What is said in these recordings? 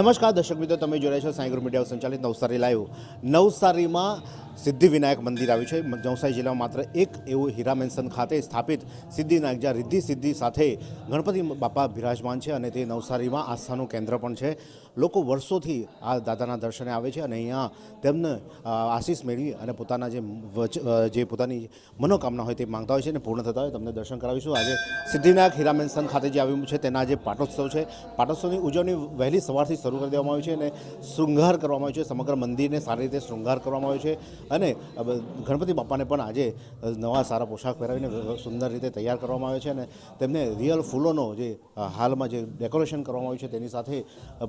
નમસ્કાર દર્શક મિત્રો તમે જોડાય છો સાંઈ ગ્રુપ મીડિયા સંચાલિત નવસારી લાઈવ નવસારીમાં સિદ્ધિવિનાયક મંદિર આવ્યું છે. નવસારી જિલ્લામાં માત્ર એક એવું હીરા ખાતે સ્થાપિત સિદ્ધિવિનાયક જ્યાં રિદ્ધિ સિદ્ધિ સાથે ગણપતિ બાપા બિરાજમાન છે અને તે નવસારીમાં આસ્થાનું કેન્દ્ર પણ છે. લોકો વર્ષોથી આ દાદાના દર્શને આવે છે અને અહીંયા તેમને આશીષ મેળવી અને પોતાના જે જે પોતાની મનોકામના હોય તે માંગતા હોય છે અને પૂર્ણ થતા હોય તમને દર્શન કરાવીશું. આજે સિદ્ધિવિનાયક હીરા મેન્શન ખાતે જે આવ્યું છે તેના જે પાટોત્સવ છે, પાટોત્સવની ઉજવણી વહેલી સવારથી શરૂ કરી દેવામાં આવી છે અને શૃંગાર કરવામાં આવ્યો છે. સમગ્ર મંદિરને સારી રીતે શૃંગાર કરવામાં આવ્યો છે. અને ગણપતિ બાપાને પણ આજે નવા સારા પોશાક પહેરાવીને સુંદર રીતે તૈયાર કરવામાં આવે છે અને તેમને રિયલ ફૂલોનો જે હાલમાં જે ડેકોરેશન કરવામાં આવ્યું છે તેની સાથે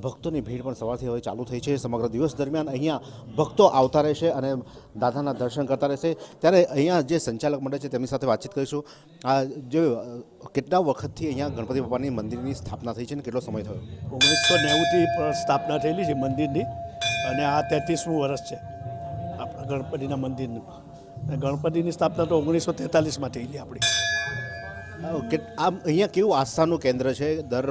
ભક્તોની ભીડ પણ સવારથી હવે ચાલુ થઈ છે. સમગ્ર દિવસ દરમિયાન અહીંયા ભક્તો આવતા રહેશે અને દાદાના દર્શન કરતા રહેશે. ત્યારે અહીંયા જે સંચાલક મંડળ છે તેમની સાથે વાતચીત કરીશું. આ જે કેટલા વખતથી અહીંયા ગણપતિ બાપાની મંદિરની સ્થાપના થઈ છે ને કેટલો સમય થયો? ઓગણીસો નેવુંથી સ્થાપના થયેલી છે મંદિરની અને આ તેત્રીસમું વર્ષ છે. ગણપતિના મંદિરનું. ગણપતિની સ્થાપના તો ઓગણીસો તેતાલીસમાં થયેલી આપણી. કે આમ અહીંયા કેવું આસ્થાનું કેન્દ્ર છે? દર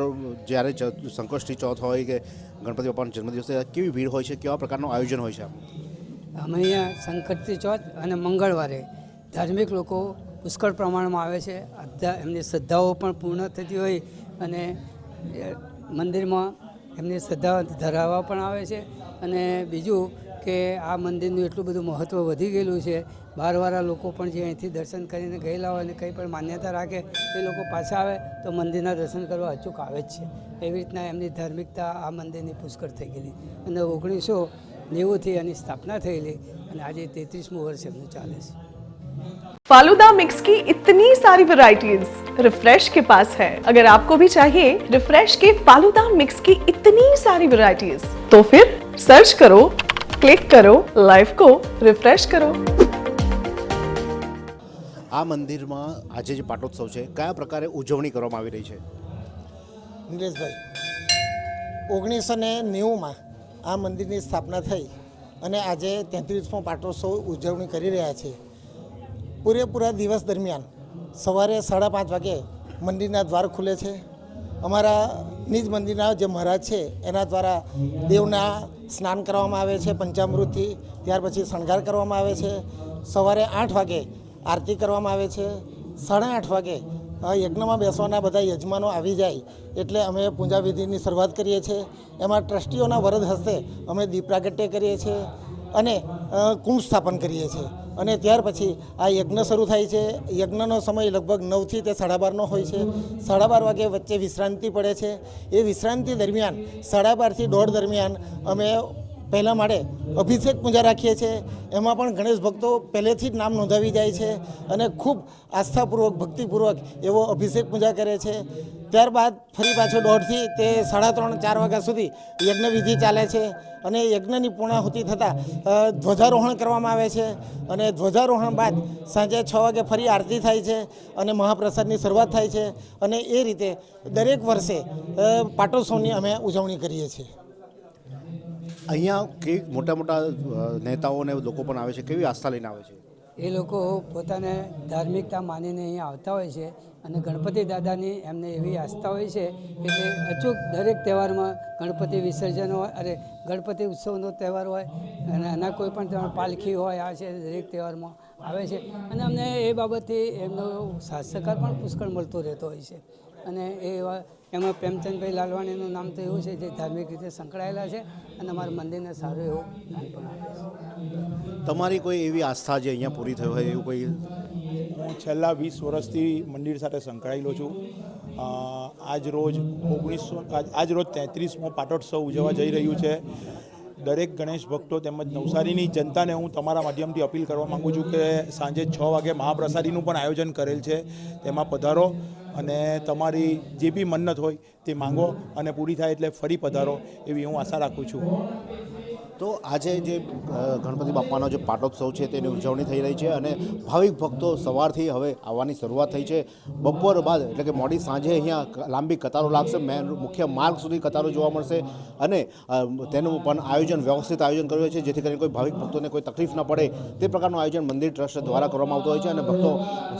જ્યારે સંકષ્ટી ચોથ હોય કે ગણપતિ બાપાનો જન્મદિવસ કેવી ભીડ હોય છે? કેવા પ્રકારનું આયોજન હોય છે આમ? અમે અહીંયા સંકષ્ટી ચોથ અને મંગળવારે ધાર્મિક લોકો પુષ્કળ પ્રમાણમાં આવે છે. અધા એમની શ્રદ્ધાઓ પણ પૂર્ણ થતી હોય અને મંદિરમાં એમની શ્રદ્ધા ધરાવવા પણ આવે છે. અને બીજું કે આ મંદિરનું એટલું બધું મહત્ત્વ વધી ગયેલું છે બહારવાળા લોકો પણ જે અહીંથી દર્શન કરીને ગયેલા હોય અને કંઈ પણ માન્યતા રાખે એ લોકો પાછા આવે તો મંદિરના દર્શન કરવા અચૂક આવે જ છે એવી રીતના એમની ધાર્મિકતા આ મંદિરની પુષ્કળ થઈ ગયેલી અને ઓગણીસો નેવુંથી એની સ્થાપના થયેલી અને આજે તેત્રીસમું વર્ષ એમનું ચાલે છે फालूदा मिक्स की इतनी सारी वैरायटीज रिफ्रेश के पास है अगर आपको भी चाहिए रिफ्रेश के फालूदा मिक्स की इतनी सारी वैरायटीज तो फिर सर्च करो ક્લિક કરો લાઈફ કો રિફ્રેશ કરો. આ મંદિરમાં આજે જે પાટોત્સવ છે કયા પ્રકારે ઉજવણી કરવામાં આવી રહી છે? નિલેશભાઈ ઓગણીસો ને નેવુંમાં આ મંદિરની સ્થાપના થઈ અને આજે તેત્રીસમો પાટોત્સવ ઉજવણી કરી રહ્યા છે. પૂરેપૂરા દિવસ દરમિયાન સવારે સાડા પાંચ વાગે મંદિરના દ્વાર ખુલે છે. અમારા નિજ મંદિરના જે મહારાજ છે, એના દ્વારા દેવના સ્નાન કરવામાં આવે છે પંચામૃતથી, ત્યાર પછી શણગાર કરવામાં આવે છે. સવારે આઠ વાગે આરતી કરવામાં આવે છે. સાડા આઠ વાગે યજ્ઞમાં બેસવાના બધા યજમાનો આવી જાય એટલે અમે પૂજા વિધિની શરૂઆત કરીએ છીએ એમાં ટ્રસ્ટીઓના વરદ હસ્તે અમે દીપ પ્રાગટ્ય કરીએ છીએ અને કુંભ સ્થાપન કરીએ છીએ. અને ત્યાર પછી આ યજ્ઞ શરૂ થાય છે. યજ્ઞનો સમય લગભગ નવથી તે સાડા બારનો હોય છે. સાડા બાર વાગે વચ્ચે વિશ્રાંતિ પડે છે. એ વિશ્રાંતિ દરમિયાન સાડા બારથી દોઢ દરમિયાન અમે પહેલાં માળે અભિષેક પૂજા રાખીએ છીએ. એમાં પણ ગણેશ ભક્તો પહેલેથી જ નામ નોંધાવી જાય છે અને ખૂબ આસ્થાપૂર્વક, ભક્તિપૂર્વક એવો અભિષેક પૂજા કરે છે. ત્યારબાદ ફરી પાછો દોઢથી તે સાડા ત્રણ, ચાર વાગ્યા સુધી યજ્ઞવિધિ ચાલે છે અને યજ્ઞની પૂર્ણાહુતિ થતાં ધ્વજારોહણ કરવામાં આવે છે અને ધ્વજારોહણ બાદ સાંજે છ વાગે ફરી આરતી થાય છે અને મહાપ્રસાદની શરૂઆત થાય છે અને એ રીતે દરેક વર્ષે પાટોત્સવની અમે ઉજવણી કરીએ છીએ. અહીંયા કે મોટા મોટા નેતાઓ અને લોકો પણ આવે છે? કેવી આસ્થા લઈને આવે છે? એ લોકો પોતાને ધાર્મિકતા માનીને અહીંયા આવતા હોય છે અને ગણપતિ દાદાની એમને એવી આસ્થા હોય છે એટલે અચૂક દરેક તહેવારમાં ગણપતિ વિસર્જન હોય અરે ગણપતિ ઉત્સવનો તહેવાર હોય અને એના કોઈ પણ તહેવાર પાલખી હોય, આ છે દરેક તહેવારમાં. આવે છે. અને અમને એ બાબતથી એમનો સાથ સહકાર પણ પુષ્કળ મળતો રહેતો હોય છે. અને એ એવા એમાં પ્રેમચંદભાઈ લાલવાણીનું નામ તો એવું છે જે ધાર્મિક રીતે સંકળાયેલા છે અને અમારા મંદિરને સારું એવું નામ પણ આવે છે. તમારી કોઈ એવી આસ્થા જે અહીંયા પૂરી થઈ હોય એવું કોઈ? હું છેલ્લા વીસ વર્ષથી મંદિર સાથે સંકળાયેલો છું. આજ રોજ ઓગણીસો આજ- આજ રોજ તેત્રીસમો પાટોત્સવ ઉજવવા જઈ રહ્યું છે. દરેક ગણેશ ભક્તો તેમજ નવસારીની જનતાને હું તમારા માધ્યમથી અપીલ કરવા માગું છું કે સાંજે છ વાગે મહાપ્રસાદીનું પણ આયોજન કરેલ છે. તેમાં પધારો અને તમારી જે બી મન્નત હોય તે માંગો અને પૂરી થાય એટલે ફરી પધારો એવી હું આશા રાખું છું. તો આજે જે ગણપતિ બાપાનો જે પાટોત્સવ છે તેની ઉજવણી થઈ રહી છે અને ભાવિક ભક્તો સવારથી હવે આવવાની શરૂઆત થઈ છે. બપોર બાદ, એટલે કે મોડી સાંજે અહીંયા લાંબી કતારો લાગશે, મેન મુખ્ય માર્ગ સુધી કતારો જોવા મળશે અને તેનું પણ આયોજન, વ્યવસ્થિત આયોજન કર્યું છે, જેથી કરીને કોઈ ભાવિક ભક્તોને કોઈ તકલીફ ન પડે તે પ્રકારનું આયોજન મંદિર ટ્રસ્ટ દ્વારા કરવામાં આવતું હોય છે અને ભક્તો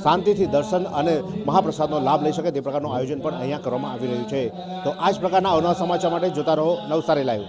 શાંતિથી દર્શન અને મહાપ્રસાદનો લાભ લઈ શકે તે પ્રકારનું આયોજન પણ અહીંયા કરવામાં આવી રહ્યું છે. તો આ જ પ્રકારના અવનવા સમાચાર માટે જોતા રહો નવસારી લાઈવ.